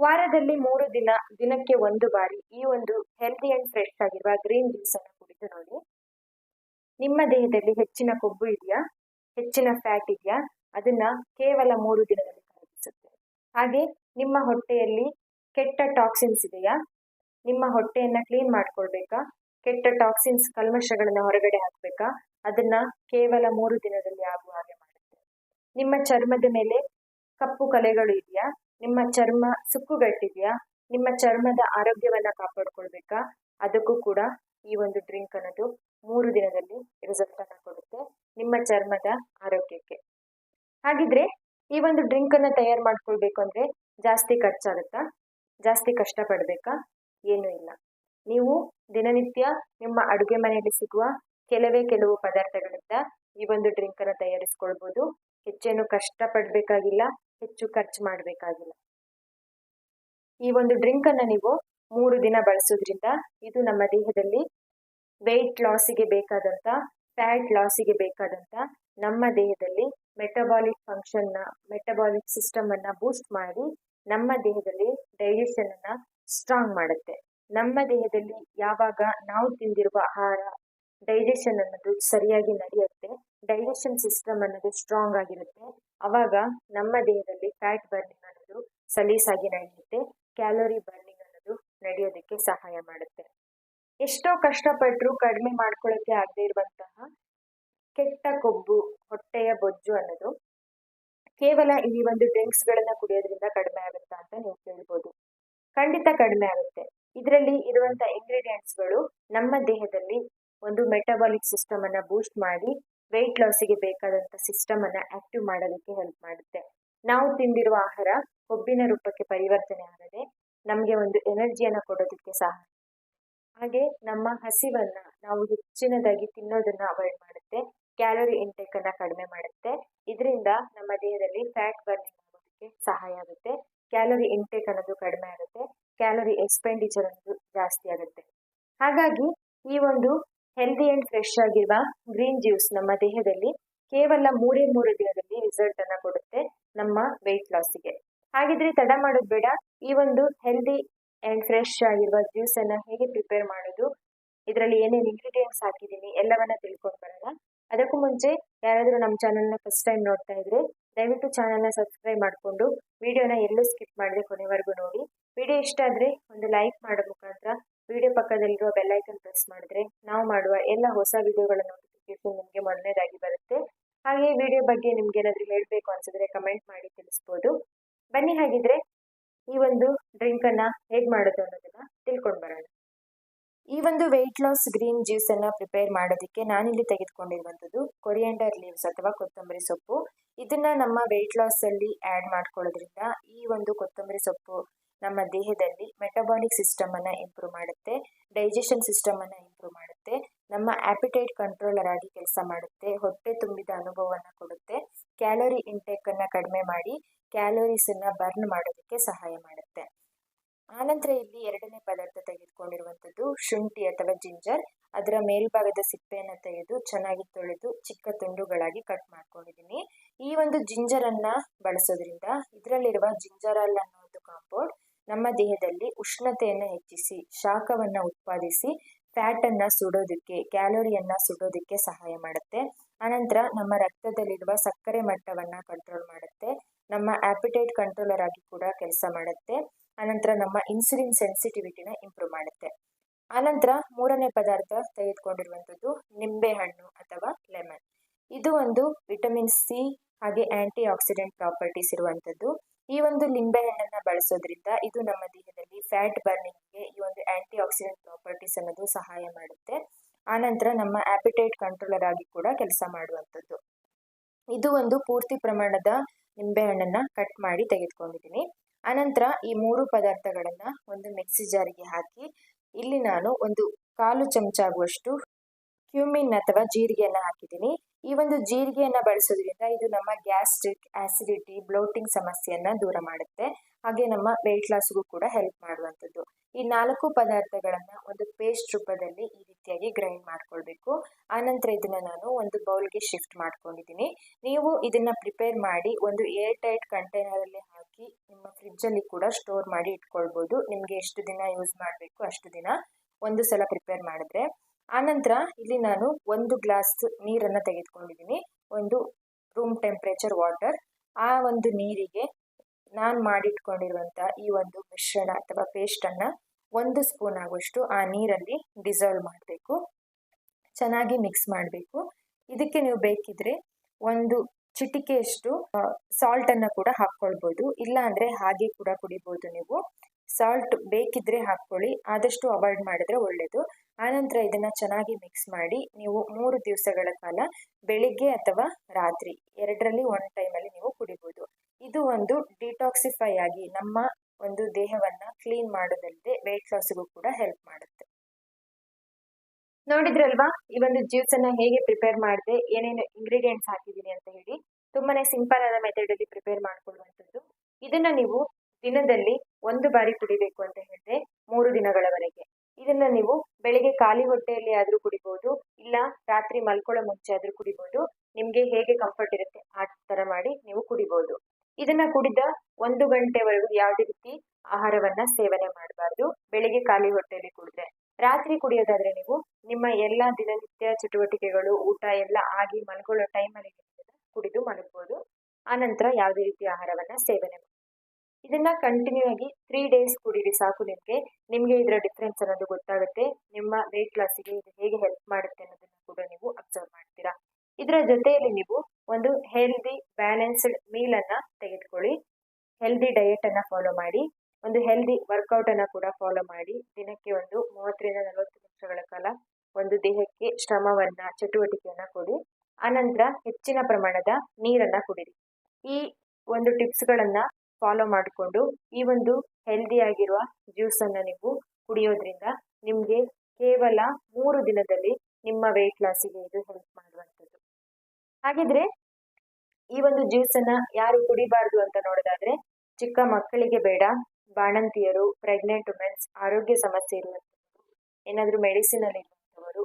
ವಾರದಲ್ಲಿ ಮೂರು ದಿನ, ದಿನಕ್ಕೆ ಒಂದು ಬಾರಿ ಈ ಒಂದು ಹೆಲ್ದಿ ಅಂಡ್ ಫ್ರೆಶ್ ಆಗಿರುವ ಗ್ರೀನ್ ಜ್ಯೂಸ್ ಅನ್ನು ಕುಡಿದು ನೋಡಿ. ನಿಮ್ಮ ದೇಹದಲ್ಲಿ ಹೆಚ್ಚಿನ ಕೊಬ್ಬು ಇದೆಯಾ? ಹೆಚ್ಚಿನ ಫ್ಯಾಟ್ ಇದೆಯಾ? ಅದನ್ನ ಕೇವಲ ಮೂರು ದಿನದಲ್ಲಿ ಕರಗಿಸುತ್ತೆ ಹಾಗೆ ನಿಮ್ಮ ಹೊಟ್ಟೆಯಲ್ಲಿ ಕೆಟ್ಟ ಟಾಕ್ಸಿನ್ಸ್ ಇದೆಯಾ? ನಿಮ್ಮ ಹೊಟ್ಟೆಯನ್ನ ಕ್ಲೀನ್ ಮಾಡ್ಕೊಳ್ಬೇಕಾ? ಕೆಟ್ಟ ಟಾಕ್ಸಿನ್ಸ್ ಕಲ್ಮಶಗಳನ್ನ ಹೊರಗಡೆ ಹಾಕ್ಬೇಕಾ? ಅದನ್ನ ಕೇವಲ ಮೂರು ದಿನದಲ್ಲಿ ಆಗುವ ಹಾಗೆ ಮಾಡುತ್ತೆ. ನಿಮ್ಮ ಚರ್ಮದ ಮೇಲೆ ಕಪ್ಪು ಕಲೆಗಳು ಇದೆಯಾ? ನಿಮ್ಮ ಚರ್ಮ ಸುಕ್ಕುಗಟ್ಟಿದೆಯಾ? ನಿಮ್ಮ ಚರ್ಮದ ಆರೋಗ್ಯವನ್ನು ಕಾಪಾಡ್ಕೊಳ್ಬೇಕಾ? ಅದಕ್ಕೂ ಕೂಡ ಈ ಒಂದು ಡ್ರಿಂಕ್ ಅನ್ನೋದು ಮೂರು ದಿನದಲ್ಲಿ ರಿಸಲ್ಟ್ ಅನ್ನ ಕೊಡುತ್ತೆ ನಿಮ್ಮ ಚರ್ಮದ ಆರೋಗ್ಯಕ್ಕೆ. ಹಾಗಿದ್ರೆ ಈ ಒಂದು ಡ್ರಿಂಕ್ ಅನ್ನ ತಯಾರು ಮಾಡ್ಕೊಳ್ಬೇಕು ಅಂದ್ರೆ ಜಾಸ್ತಿ ಖರ್ಚಾಗುತ್ತಾ? ಜಾಸ್ತಿ ಕಷ್ಟ ಏನು ಏನೂ ಇಲ್ಲ. ನೀವು ದಿನನಿತ್ಯ ನಿಮ್ಮ ಅಡುಗೆ ಮನೆಯಲ್ಲಿ ಸಿಗುವ ಕೆಲವೇ ಕೆಲವು ಪದಾರ್ಥಗಳಿಂದ ಈ ಒಂದು ಡ್ರಿಂಕ್ ಅನ್ನು ತಯಾರಿಸ್ಕೊಳ್ಬೋದು. ಹೆಚ್ಚೇನು ಕಷ್ಟ ಪಡಬೇಕಾಗಿಲ್ಲ ಹೆಚ್ಚು ಖರ್ಚು ಮಾಡಬೇಕಾಗಿಲ್ಲ. ಈ ಒಂದು ಡ್ರಿಂಕ್ ಅನ್ನ ನೀವು ಮೂರು ದಿನ ಬಳಸೋದ್ರಿಂದ ಇದು ನಮ್ಮ ದೇಹದಲ್ಲಿ ವೆಯ್ಟ್ ಲಾಸಿಗೆ ಬೇಕಾದಂತ ಫ್ಯಾಟ್ ಲಾಸಿಗೆ ಬೇಕಾದಂತ ನಮ್ಮ ದೇಹದಲ್ಲಿ ಮೆಟಬಾಲಿಕ್ ಫಂಕ್ಷನ್ನ ಮೆಟಬಾಲಿಕ್ ಸಿಸ್ಟಮ್ ಅನ್ನ ಬೂಸ್ಟ್ ಮಾಡಿ ನಮ್ಮ ದೇಹದಲ್ಲಿ ಡೈಜೆಷನ್ ಅನ್ನ ಸ್ಟ್ರಾಂಗ್ ಮಾಡುತ್ತೆ. ನಮ್ಮ ದೇಹದಲ್ಲಿ ಯಾವಾಗ ನಾವು ತಿಂದಿರುವ ಆಹಾರ ಡೈಜೆಷನ್ ಅನ್ನೋದು ಸರಿಯಾಗಿ ನಡೆಯುತ್ತೆ ಡೈಜೆಷನ್ ಸಿಸ್ಟಮ್ ಅನ್ನೋದು ಸ್ಟ್ರಾಂಗ್ ಆಗಿರುತ್ತೆ. ಅವಾಗ ನಮ್ಮ ದೇಹದಲ್ಲಿ ಫ್ಯಾಟ್ ಬರ್ನಿಂಗ್ ಅನ್ನೋದು ಸಲೀಸಾಗಿ ನಡೆಯುತ್ತೆ ಕ್ಯಾಲೋರಿ ಬರ್ನಿಂಗ್ ಅನ್ನೋದು ನಡೆಯೋದಕ್ಕೆ ಸಹಾಯ ಮಾಡುತ್ತೆ. ಎಷ್ಟೋ ಕಷ್ಟಪಟ್ಟರು ಕಡಿಮೆ ಮಾಡ್ಕೊಳ್ಳೋಕೆ ಆಗದೆ ಇರುವಂತಹ ಕೆಟ್ಟ ಕೊಬ್ಬು, ಹೊಟ್ಟೆಯ ಬೊಜ್ಜು ಅನ್ನೋದು ಕೇವಲ ಈ ಒಂದು ಡ್ರಿಂಕ್ಸ್ಗಳನ್ನ ಕುಡಿಯೋದ್ರಿಂದ ಕಡಿಮೆ ಆಗುತ್ತಾ ಅಂತ ನೀವು ಕೇಳ್ಬೋದು. ಖಂಡಿತ ಕಡಿಮೆ ಆಗುತ್ತೆ. ಇದರಲ್ಲಿ ಇರುವಂತ ಇಂಗ್ರೀಡಿಯೆಂಟ್ಸ್ಗಳು ನಮ್ಮ ದೇಹದಲ್ಲಿ ಒಂದು ಮೆಟಬಾಲಿಕ್ ಸಿಸ್ಟಮ್ ಅನ್ನ ಬೂಸ್ಟ್ ಮಾಡಿ ವೆಯ್ಟ್ ಲಾಸಿಗೆ ಬೇಕಾದಂತ ಸಿಸ್ಟಮನ್ನು ಆಕ್ಟಿವ್ ಮಾಡೋದಕ್ಕೆ ಹೆಲ್ಪ್ ಮಾಡುತ್ತೆ. ನಾವು ತಿಂದಿರುವ ಆಹಾರ ಕೊಬ್ಬಿನ ರೂಪಕ್ಕೆ ಪರಿವರ್ತನೆ ಆಗದೆ ನಮಗೆ ಒಂದು ಎನರ್ಜಿಯನ್ನ ಕೊಡೋದಕ್ಕೆ ಸಹಾಯ ಹಾಗೆ ನಮ್ಮ ಹಸಿವನ್ನ ನಾವು ಹೆಚ್ಚಿನದಾಗಿ ತಿನ್ನೋದನ್ನ ಅವಾಯ್ಡ್ ಮಾಡುತ್ತೆ. ಕ್ಯಾಲೋರಿ ಇಂಟೇಕ್ ಅನ್ನ ಕಡಿಮೆ ಮಾಡುತ್ತೆ. ಇದರಿಂದ ನಮ್ಮ ದೇಹದಲ್ಲಿ ಫ್ಯಾಟ್ ಬರ್ನಿಂಗ್ ಆಗೋದಕ್ಕೆ ಸಹಾಯ ಆಗುತ್ತೆ. ಕ್ಯಾಲೋರಿ ಇಂಟೇಕ್ ಅನ್ನೋದು ಕಡಿಮೆ ಆಗುತ್ತೆ. ಕ್ಯಾಲೋರಿ ಎಕ್ಸ್ಪೆಂಡಿಚರ್ ಅನ್ನೋದು ಜಾಸ್ತಿ ಆಗುತ್ತೆ. ಹಾಗಾಗಿ ಈ ಒಂದು ಹೆಲ್ದಿ ಅಂಡ್ ಫ್ರೆಶ್ ಆಗಿರುವ ಗ್ರೀನ್ ಜ್ಯೂಸ್ ನಮ್ಮ ದೇಹದಲ್ಲಿ ಕೇವಲ ಮೂರೇ ಮೂರು ದಿನದಲ್ಲಿ ರಿಸಲ್ಟ್ ಅನ್ನ ಕೊಡುತ್ತೆ ನಮ್ಮ ವೆಯ್ಟ್ ಲಾಸಿಗೆ ಹಾಗಿದ್ರೆ ತಡ ಮಾಡೋದು ಬೇಡ. ಈ ಒಂದು ಹೆಲ್ದಿ ಅಂಡ್ ಫ್ರೆಶ್ ಆಗಿರುವ ಜ್ಯೂಸ್ ಅನ್ನ ಹೇಗೆ ಪ್ರಿಪೇರ್ ಮಾಡೋದು, ಇದರಲ್ಲಿ ಏನೇನು ಇಂಗ್ರೀಡಿಯೆಂಟ್ಸ್ ಹಾಕಿದ್ದೀನಿ ಎಲ್ಲವನ್ನ ತಿಳ್ಕೊಂಡು ಬರೋಣ. ಅದಕ್ಕೂ ಮುಂಚೆ ಯಾರಾದರೂ ನಮ್ಮ ಚಾನಲ್ನ ಫಸ್ಟ್ ಟೈಮ್ ನೋಡ್ತಾ ಇದ್ರೆ ದಯವಿಟ್ಟು ಚಾನಲ್ನ ಸಬ್ಸ್ಕ್ರೈಬ್ ಮಾಡಿಕೊಂಡು ವಿಡಿಯೋನ ಎಲ್ಲೂ ಸ್ಕಿಪ್ ಮಾಡದೆ ಕೊನೆವರೆಗೂ ನೋಡಿ. ವಿಡಿಯೋ ಇಷ್ಟ ಆದರೆ ಒಂದು ಲೈಕ್ ಮಾಡೋ ಮುಖಾಂತರ ವಿಡಿಯೋ ಪಕ್ಕದಲ್ಲಿರುವ ಬೆಲ್ಲೈಕನ್ ಪ್ರೆಸ್ ಮಾಡಿದ್ರೆ ನಾವು ಮಾಡುವ ಎಲ್ಲ ಹೊಸ ವಿಡಿಯೋಗಳ ನೋಟಿಫಿಕೇಶನ್ ನಿಮಗೆ ಮೊದಲನೇದಾಗಿ ಬರುತ್ತೆ. ಹಾಗೆ ವಿಡಿಯೋ ಬಗ್ಗೆ ನಿಮ್ಗೆ ಏನಾದರೂ ಹೇಳಬೇಕು ಅನ್ಸಿದ್ರೆ ಕಮೆಂಟ್ ಮಾಡಿ ತಿಳಿಸ್ಬೋದು. ಬನ್ನಿ ಹಾಗಿದ್ರೆ ಈ ಒಂದು ಡ್ರಿಂಕ್ ಅನ್ನ ಹೇಗೆ ಮಾಡೋದು ಅನ್ನೋದನ್ನ ತಿಳ್ಕೊಂಡು ಬರೋಣ. ಈ ಒಂದು ವೆಯ್ಟ್ ಲಾಸ್ ಗ್ರೀನ್ ಜ್ಯೂಸ್ ಅನ್ನ ಪ್ರಿಪೇರ್ ಮಾಡೋದಕ್ಕೆ ನಾನಿಲ್ಲಿ ತೆಗೆದುಕೊಂಡಿರುವಂಥದ್ದು ಕೊರಿಯಂಡರ್ ಲೀವ್ಸ್ ಅಥವಾ ಕೊತ್ತಂಬರಿ ಸೊಪ್ಪು. ಇದನ್ನ ನಮ್ಮ ವೆಯ್ಟ್ ಅಲ್ಲಿ ಆ್ಯಡ್ ಮಾಡ್ಕೊಳ್ಳೋದ್ರಿಂದ ಈ ಒಂದು ಕೊತ್ತಂಬರಿ ಸೊಪ್ಪು ನಮ್ಮ ದೇಹದಲ್ಲಿ ಮೆಟಬಾಲಿಕ್ ಸಿಸ್ಟಮ್ ಅನ್ನ ಇಂಪ್ರೂವ್ ಮಾಡುತ್ತೆ ಡೈಜೆಷನ್ ಸಿಸ್ಟಮ್ ಅನ್ನ ಇಂಪ್ರೂವ್ ಮಾಡುತ್ತೆ, ನಮ್ಮ ಆಪಿಟೈಟ್ ಕಂಟ್ರೋಲರ್ ಆಗಿ ಕೆಲಸ ಮಾಡುತ್ತೆ, ಹೊಟ್ಟೆ ತುಂಬಿದ ಅನುಭವವನ್ನು ಕೊಡುತ್ತೆ ಕ್ಯಾಲೋರಿ ಇಂಟೇಕ್ ಅನ್ನ ಕಡಿಮೆ ಮಾಡಿ ಕ್ಯಾಲೋರೀಸ್ ಅನ್ನ ಬರ್ನ್ ಮಾಡೋದಕ್ಕೆ ಸಹಾಯ ಮಾಡುತ್ತೆ. ಆನಂತರ ಇಲ್ಲಿ ಎರಡನೇ ಪದಾರ್ಥ ತೆಗೆದುಕೊಂಡಿರುವಂಥದ್ದು ಶುಂಠಿ ಅಥವಾ ಜಿಂಜರ್ ಅದರ ಮೇಲ್ಭಾಗದ ಸಿಪ್ಪೆಯನ್ನು ತೆಗೆದು ಚೆನ್ನಾಗಿ ತೊಳೆದು ಚಿಕ್ಕ ತುಂಡುಗಳಾಗಿ ಕಟ್ ಮಾಡ್ಕೊಂಡಿದ್ದೀನಿ. ಈ ಒಂದು ಜಿಂಜರನ್ನು ಬಳಸೋದ್ರಿಂದ ಇದರಲ್ಲಿರುವ ಜಿಂಜರಾಲ್ ಅನ್ನೋ ಒಂದು ಕಾಂಪೌಂಡ್ ನಮ್ಮ ದೇಹದಲ್ಲಿ ಉಷ್ಣತೆಯನ್ನು ಹೆಚ್ಚಿಸಿ, ಶಾಖವನ್ನು ಉತ್ಪಾದಿಸಿ, ಫ್ಯಾಟನ್ನು ಸುಡೋದಕ್ಕೆ, ಕ್ಯಾಲೋರಿಯನ್ನು ಸುಡೋದಕ್ಕೆ ಸಹಾಯ ಮಾಡುತ್ತೆ. ಆನಂತರ ನಮ್ಮ ರಕ್ತದಲ್ಲಿರುವ ಸಕ್ಕರೆ ಮಟ್ಟವನ್ನು ಕಂಟ್ರೋಲ್ ಮಾಡುತ್ತೆ. ನಮ್ಮ ಆಪಿಟೈಟ್ ಕಂಟ್ರೋಲರ್ ಆಗಿ ಕೂಡ ಕೆಲಸ ಮಾಡುತ್ತೆ. ಆನಂತರ ನಮ್ಮ ಇನ್ಸುಲಿನ್ ಸೆನ್ಸಿಟಿವಿಟಿನ ಇಂಪ್ರೂವ್ ಮಾಡುತ್ತೆ. ಆನಂತರ ಮೂರನೇ ಪದಾರ್ಥ ತೆಗೆದುಕೊಂಡಿರುವಂಥದ್ದು ನಿಂಬೆಹಣ್ಣು ಅಥವಾ ಲೆಮನ್ ಇದು ಒಂದು ವಿಟಮಿನ್ ಸಿ ಹಾಗೆ ಆ್ಯಂಟಿ ಆಕ್ಸಿಡೆಂಟ್ ಪ್ರಾಪರ್ಟೀಸ್ ಇರುವಂಥದ್ದು. ಈ ಒಂದು ಲಿಂಬೆಹಣ್ಣನ್ನು ಬಳಸೋದ್ರಿಂದ ಇದು ನಮ್ಮ ದೇಹದಲ್ಲಿ ಫ್ಯಾಟ್ ಬರ್ನಿಂಗ್ಗೆ ಈ ಒಂದು ಆಂಟಿ ಆಕ್ಸಿಡೆಂಟ್ ಪ್ರಾಪರ್ಟೀಸ್ ಅನ್ನೋದು ಸಹಾಯ ಮಾಡುತ್ತೆ. ಆನಂತರ ನಮ್ಮ ಆಪಿಟೈಟ್ ಕಂಟ್ರೋಲರ್ ಆಗಿ ಕೂಡ ಕೆಲಸ ಮಾಡುವಂಥದ್ದು. ಇದು ಒಂದು ಪೂರ್ತಿ ಪ್ರಮಾಣದ ನಿಂಬೆಹಣ್ಣನ್ನು ಕಟ್ ಮಾಡಿ ತೆಗೆದುಕೊಂಡಿದ್ದೀನಿ. ಆನಂತರ ಈ ಮೂರು ಪದಾರ್ಥಗಳನ್ನು ಒಂದು ಮಿಕ್ಸಿ ಜಾರಿಗೆ ಹಾಕಿ ಇಲ್ಲಿ ನಾನು ಒಂದು ಕಾಲು ಚಮಚ ಆಗುವಷ್ಟು ಕ್ಯೂಮಿನ್ ಅಥವಾ ಜೀರಿಗೆಯನ್ನು ಹಾಕಿದ್ದೀನಿ. ಈ ಒಂದು ಜೀರಿಗೆಯನ್ನು ಬಳಸೋದ್ರಿಂದ ಇದು ನಮ್ಮ ಗ್ಯಾಸ್ಟ್ರಿಕ್ ಆಸಿಡಿಟಿ, ಬ್ಲೋಟಿಂಗ್ ಸಮಸ್ಯೆಯನ್ನು ದೂರ ಮಾಡುತ್ತೆ. ಹಾಗೆ ನಮ್ಮ ವೆಯ್ಟ್ ಲಾಸ್ಗೂ ಕೂಡ ಹೆಲ್ಪ್ ಮಾಡುವಂಥದ್ದು. ಈ ನಾಲ್ಕು ಪದಾರ್ಥಗಳನ್ನು ಒಂದು ಪೇಸ್ಟ್ ರೂಪದಲ್ಲಿ ಈ ರೀತಿಯಾಗಿ ಗ್ರೈಂಡ್ ಮಾಡ್ಕೊಳ್ಬೇಕು. ಆನಂತರ ಇದನ್ನು ನಾನು ಒಂದು ಬೌಲ್ಗೆ ಶಿಫ್ಟ್ ಮಾಡ್ಕೊಂಡಿದ್ದೀನಿ. ನೀವು ಇದನ್ನು ಪ್ರಿಪೇರ್ ಮಾಡಿ ಒಂದು ಏರ್ ಟೈಟ್ ಕಂಟೈನರಲ್ಲಿ ಹಾಕಿ ನಿಮ್ಮ ಫ್ರಿಜ್ ಫ್ರಿಜ್ಜಲ್ಲಿ ಕೂಡ ಸ್ಟೋರ್ ಮಾಡಿ ಇಟ್ಕೊಳ್ಬೋದು. ನಿಮಗೆ ಎಷ್ಟು ದಿನ ಯೂಸ್ ಮಾಡಬೇಕು ಅಷ್ಟು ದಿನ. ಒಂದು ಸಲ ಪ್ರಿಪೇರ್ ಮಾಡಿದ್ರೆ ಆನಂತರ ಇಲ್ಲಿ ನಾನು ಒಂದು ಗ್ಲಾಸ್ ನೀರನ್ನು ತೆಗೆದುಕೊಂಡಿದ್ದೀನಿ. ಒಂದು ರೂಮ್ ಟೆಂಪ್ರೇಚರ್ ವಾಟರ್ ಆ ಒಂದು ನೀರಿಗೆ ನಾನು ಮಾಡಿಟ್ಕೊಂಡಿರುವಂಥ ಈ ಒಂದು ಮಿಶ್ರಣ ಅಥವಾ ಪೇಸ್ಟನ್ನು ಒಂದು ಸ್ಪೂನ್ ಆಗುವಷ್ಟು ಆ ನೀರಲ್ಲಿ ಡಿಸಾಲ್ವ್ ಮಾಡಬೇಕು. ಚೆನ್ನಾಗಿ ಮಿಕ್ಸ್ ಮಾಡಬೇಕು. ಇದಕ್ಕೆ ನೀವು ಬೇಕಿದ್ರೆ ಒಂದು ಚಿಟಿಕೆಯಷ್ಟು ಸಾಲ್ಟನ್ನು ಕೂಡ ಹಾಕ್ಕೊಳ್ಬೋದು. ಇಲ್ಲ ಅಂದರೆ ಹಾಗೆ ಕೂಡ ಕುಡಿಬೋದು ನೀವು. ಸಾಲ್ಟ್ ಬೇಕಿದ್ರೆ ಹಾಕ್ಕೊಳ್ಳಿ. ಆದಷ್ಟು ಅವಾಯ್ಡ್ ಮಾಡಿದ್ರೆ ಒಳ್ಳೆಯದು ಆನಂತರ ಇದನ್ನು ಚೆನ್ನಾಗಿ ಮಿಕ್ಸ್ ಮಾಡಿ ನೀವು ಮೂರು ದಿವಸಗಳ ಕಾಲ ಬೆಳಿಗ್ಗೆ ಅಥವಾ ರಾತ್ರಿ ಎರಡರಲ್ಲಿ ಒನ್ ಟೈಮಲ್ಲಿ ನೀವು ಕುಡಿಬೋದು. ಇದು ಒಂದು ಡಿಟಾಕ್ಸಿಫೈ ಆಗಿ ನಮ್ಮ ಒಂದು ದೇಹವನ್ನು ಕ್ಲೀನ್ ಮಾಡೋದಲ್ಲದೆ ವೆಯ್ಟ್ ಲಾಸ್ಗೂ ಕೂಡ ಹೆಲ್ಪ್ ಮಾಡುತ್ತೆ. ನೋಡಿದ್ರಲ್ವಾ? ಈ ಒಂದು ಜ್ಯೂಸ್ ಅನ್ನ ಹೇಗೆ ಪ್ರಿಪೇರ್ ಮಾಡಿದೆ, ಏನೇನು ಇಂಗ್ರೀಡಿಯೆಂಟ್ಸ್ ಹಾಕಿದ್ದೀನಿ ಅಂತ ಹೇಳಿ ತುಂಬಾನೇ ಸಿಂಪಲ್ ಆದ ಮೆಥಡ್ ಅಲ್ಲಿ ಪ್ರಿಪೇರ್ ಮಾಡ್ಕೊಳ್ಳುವಂಥದ್ದು. ಇದನ್ನ ನೀವು ದಿನದಲ್ಲಿ ಒಂದು ಬಾರಿ ಕುಡಿಬೇಕು ಅಂತ ಹೇಳಿದೆ, ಮೂರು ದಿನಗಳವರೆಗೆ. ಇದನ್ನ ನೀವು ಬೆಳಿಗ್ಗೆ ಖಾಲಿ ಹೊಟ್ಟೆಯಲ್ಲಿ ಆದ್ರೂ ಕುಡಿಬಹುದು ಇಲ್ಲ ರಾತ್ರಿ ಮಲ್ಕೊಳ್ಳೋ ಮುಂಚೆ ಆದ್ರೂ ಕುಡಿಬಹುದು ನಿಮ್ಗೆ ಹೇಗೆ ಕಂಫರ್ಟ್ ಇರುತ್ತೆ ಆ ತರ ಮಾಡಿ ನೀವು ಕುಡಿಬಹುದು ಇದನ್ನ ಕುಡಿದ ಒಂದು ಗಂಟೆವರೆಗೂ ಯಾವುದೇ ರೀತಿ ಆಹಾರವನ್ನ ಸೇವನೆ ಮಾಡಬಾರ್ದು. ಬೆಳಿಗ್ಗೆ ಖಾಲಿ ಹೊಟ್ಟೆಯಲ್ಲಿ ಕುಡಿದ್ರೆ. ರಾತ್ರಿ ಕುಡಿಯೋದಾದ್ರೆ ನೀವು ನಿಮ್ಮ ಎಲ್ಲಾ ದಿನನಿತ್ಯ ಚಟುವಟಿಕೆಗಳು, ಊಟ ಎಲ್ಲ ಆಗಿ ಮಲ್ಕೊಳ್ಳೋ ಟೈಮಲ್ಲಿ ಕುಡಿದು ಮಲಗ್ಬೋದು. ಆನಂತರ ಯಾವುದೇ ರೀತಿ ಆಹಾರವನ್ನ ಸೇವನೆ ಇದನ್ನ ಕಂಟಿನ್ಯೂ ಆಗಿ ತ್ರೀ ಡೇಸ್ ಕುಡೀರಿ ಸಾಕು ನಿಮಗೆ. ನಿಮಗೆ ಇದರ ಡಿಫ್ರೆನ್ಸ್ ಅನ್ನೋದು ಗೊತ್ತಾಗುತ್ತೆ. ನಿಮ್ಮ ವೆಯ್ಟ್ ಲಾಸಿಗೆ ಇದು ಹೇಗೆ ಹೆಲ್ಪ್ ಮಾಡುತ್ತೆ ಅನ್ನೋದನ್ನು ಕೂಡ ನೀವು ಅಬ್ಸರ್ವ್ ಮಾಡ್ತೀರಾ. ಇದರ ಜೊತೆಯಲ್ಲಿ ನೀವು ಒಂದು ಹೆಲ್ದಿ ಬ್ಯಾಲೆನ್ಸ್ಡ್ ಮೀಲ್ ಅನ್ನ ತೆಗೆದುಕೊಳ್ಳಿ. ಹೆಲ್ದಿ ಡಯಟ್ ಅನ್ನ ಫಾಲೋ ಮಾಡಿ. ಒಂದು ಹೆಲ್ದಿ ವರ್ಕೌಟ್ ಅನ್ನ ಕೂಡ ಫಾಲೋ ಮಾಡಿ. ದಿನಕ್ಕೆ ಒಂದು ಮೂವತ್ತರಿಂದ ನಲವತ್ತು ನಿಮಿಷಗಳ ಕಾಲ ಒಂದು ದೇಹಕ್ಕೆ ಶ್ರಮವನ್ನ, ಚಟುವಟಿಕೆಯನ್ನ ಕೊಡಿ. ಆನಂತರ ಹೆಚ್ಚಿನ ಪ್ರಮಾಣದ ನೀರನ್ನ ಕುಡಿರಿ. ಈ ಒಂದು ಟಿಪ್ಸ್ಗಳನ್ನ ಫಾಲೋ ಮಾಡಿಕೊಂಡು ಈ ಒಂದು ಹೆಲ್ದಿ ಆಗಿರುವ ಜ್ಯೂಸನ್ನು ನೀವು ಕುಡಿಯೋದ್ರಿಂದ ನಿಮಗೆ ಕೇವಲ ಮೂರು ದಿನದಲ್ಲಿ ನಿಮ್ಮ ವೆಯ್ಟ್ ಲಾಸಿಗೆ ಇದು ಹೆಲ್ಪ್ ಮಾಡುವಂಥದ್ದು. ಹಾಗಿದ್ರೆ ಈ ಒಂದು ಜ್ಯೂಸನ್ನು ಯಾರು ಕುಡಿಬಾರ್ದು ಅಂತ ನೋಡೋದಾದ್ರೆ ಚಿಕ್ಕ ಮಕ್ಕಳಿಗೆ ಬೇಡ, ಬಾಣಂತಿಯರು ಪ್ರೆಗ್ನೆಂಟ್ ವುಮೆನ್ಸ್ ಆರೋಗ್ಯ ಸಮಸ್ಯೆ ಇರುವಂಥವರು, ಏನಾದರೂ ಮೆಡಿಸಿನಲ್ಲಿ ಇರುವಂಥವರು,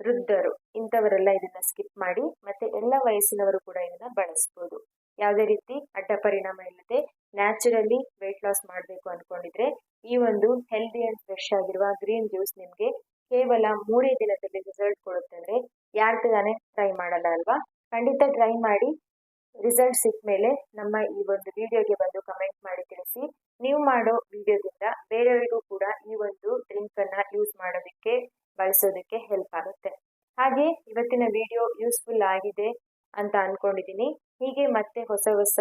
ವೃದ್ಧರು ಇಂಥವರೆಲ್ಲ ಇದನ್ನ ಸ್ಕಿಪ್ ಮಾಡಿ ಮತ್ತೆ ಎಲ್ಲ ವಯಸ್ಸಿನವರು ಕೂಡ ಇದನ್ನ ಬಳಸ್ಬೋದು. ಯಾವುದೇ ರೀತಿ ಅಡ್ಡ ಪರಿಣಾಮ ಇಲ್ಲದೆ ನ್ಯಾಚುರಲಿ ವೆಯ್ಟ್ ಲಾಸ್ ಮಾಡಬೇಕು ಅಂದ್ಕೊಂಡಿದ್ರೆ ಈ ಒಂದು ಹೆಲ್ದಿ ಅಂಡ್ ಫ್ರೆಶ್ ಆಗಿರುವ ಗ್ರೀನ್ ಜ್ಯೂಸ್ ನಿಮಗೆ ಕೇವಲ ಮೂರೇ ದಿನದಲ್ಲಿ ರಿಸಲ್ಟ್ ಕೊಡುತ್ತೆ ಅಂದರೆ ಯಾರು ತಾನೇ ಟ್ರೈ ಮಾಡಲ್ಲ ಅಲ್ವಾ? ಖಂಡಿತ ಟ್ರೈ ಮಾಡಿ ರಿಸಲ್ಟ್ ಸಿಕ್ಕ ಮೇಲೆ ನಮ್ಮ ಈ ಒಂದು ವಿಡಿಯೋಗೆ ಬಂದು ಕಮೆಂಟ್ ಮಾಡಿ ತಿಳಿಸಿ. ನೀವು ಮಾಡೋ ವಿಡಿಯೋದಿಂದ ಬೇರೆಯವರಿಗೂ ಕೂಡ ಈ ಒಂದು ಡ್ರಿಂಕ್ ಅನ್ನ ಯೂಸ್ ಮಾಡೋದಕ್ಕೆ, ಬಳಸೋದಕ್ಕೆ ಹೆಲ್ಪ್ ಆಗುತ್ತೆ. ಹಾಗೆ ಇವತ್ತಿನ ವಿಡಿಯೋ ಯೂಸ್ಫುಲ್ ಆಗಿದೆ ಅಂತ ಅನ್ಕೊಂಡಿದ್ದೀನಿ ಹೀಗೆ ಮತ್ತೆ ಹೊಸ ಹೊಸ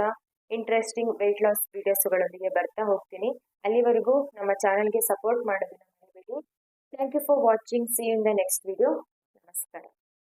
ಇಂಟ್ರೆಸ್ಟಿಂಗ್ ವೆಯ್ಟ್ ಲಾಸ್ ವಿಡಿಯೋಸ್ಗಳೊಂದಿಗೆ ಬರ್ತಾ ಹೋಗ್ತೀನಿ. ಅಲ್ಲಿವರೆಗೂ ನಮ್ಮ ಚಾನಲ್ಗೆ ಸಪೋರ್ಟ್ ಮಾಡೋದನ್ನ ಮರಿಬೇಡಿ. Thank you for watching see in the next video ನಮಸ್ಕಾರ.